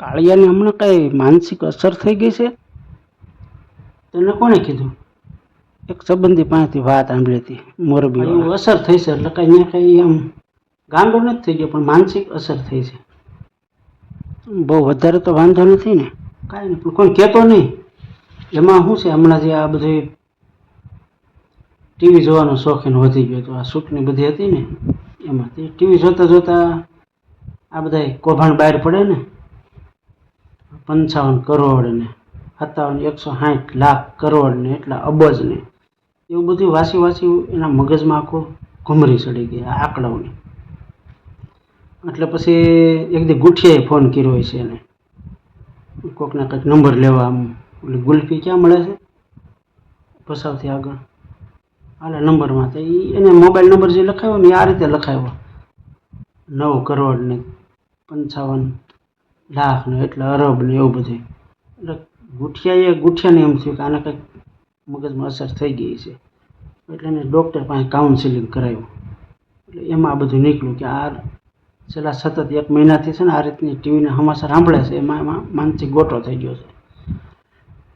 કાળિયાને હમણાં કાંઈ માનસિક અસર થઈ ગઈ છે? તને કોણે કીધું? એક સંબંધી પાસેથી વાત સાંભળી હતી મોરબી એવું અસર થઈ છે એટલે કાંઈ અહીંયા કઈ આમ ગાંડો નથી થઈ ગયો પણ માનસિક અસર થઈ છે. બહુ વધારે તો વાંધો નથી ને? કાંઈ નહીં પણ કોઈ કહેતો નહીં. એમાં શું છે? હમણાં જે આ બધી ટીવી જોવાનો શોખીન વધી ગયો તો આ શૂટની બધી હતી ને એમાંથી ટીવી જોતા જોતા આ બધા કૌભાંડ બહાર પડે ને પંચાવન કરોડને, સત્તાવન, એકસો સાઠ લાખ કરોડ ને એટલા અબજ ને એવું બધું વાસી વાસી એના મગજમાં આખું ઘુમરી ચડી ગઈ આ આંકડાઓની. એટલે પછી એક દી ગુઠિયાએ ફોન કર્યો હોય છે એને. કોકના કંઈક નંબર લેવા આમ એટલે ગુલ્ફી ક્યાં મળે છે? ભસાવથી આગળ. આલા નંબરમાં તો એને મોબાઈલ નંબર જે લખાયો ને આ રીતે લખાયો. નવ કરોડ ને પંચાવન લાખ એટલે એટલા અરબ ને એવું બધું એટલે ગુઠિયાએ ગુઠિયાને એમ થયું કે આને કંઈક મગજમાં અસર થઈ ગઈ છે. એટલે એને ડૉક્ટર પાસે કાઉન્સિલિંગ કરાવ્યું એટલે એમાં બધું નીકળ્યું કે આ છેલ્લા સતત એક મહિનાથી છે ને આ રીતની ટીવીના સમાચાર સાંભળે છે. એમાં એમાં માનસિક ગોટો થઈ ગયો છે.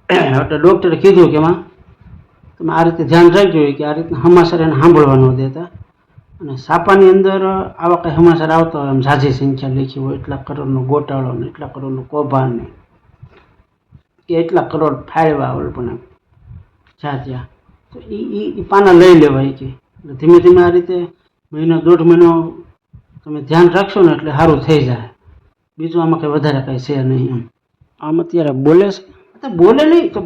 એટલે ડૉક્ટરે કીધું કે એમાં તમે આ રીતે ધ્યાન રાખજો કે આ રીતના સમાચાર એને સાંભળવા ન દેતા. અને સાપાની અંદર આવા કંઈ સમાચાર આવતા હોય એમ ઝાઝી સંખ્યા લખી હોય એટલા કરોડનો ગોટાળો ને એટલા કરોડનું કૌભાંડ ને કે એટલા કરોડ ફાળવા હોય પણ જ્યાં ત્યાં. તો એ એ પાના લઈ લેવાય કે. એટલે ધીમે ધીમે આ રીતે મહિનો દોઢ મહિનો તમે ધ્યાન રાખશો ને એટલે સારું થઈ જાય. બીજું આમાં કંઈ વધારે કંઈ છે નહીં એમ. આમ અત્યારે બોલે છે. તો બોલે નહીં તો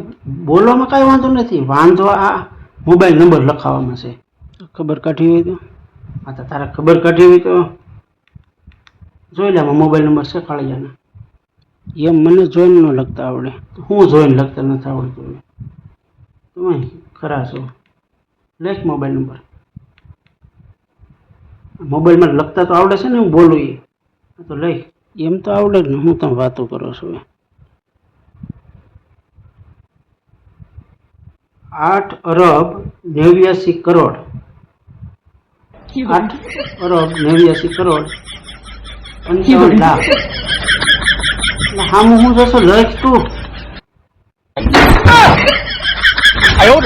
બોલવામાં કાંઈ વાંધો નથી. વાંધો આ મોબાઈલ નંબર લખાવવામાં છે. ખબર કાઢી હોય તો. હા, તો તારે ખબર કાઢી હોય તો જોઈ લે મોબાઈલ નંબર છે કાળિયાના એમ મને જોઈને ન લખતા આવડે. હું જોઈને લખતા નથી આવડતું તમે ખરા છો. લેખ મોબાઈલ નંબર મોબાઈલમાં લખતા તો આવડે છે ને, હું બોલું એ. તો લઈ. એમ તો આવડે ને, હું તમે વાતો કરો છો આઠ અરબ નેવ્યાસી કરોડ. આઠ કરોડ નેવ્યાસી કરોડ પંચાવન લાખ હામું હું જશો લખ તું. આયો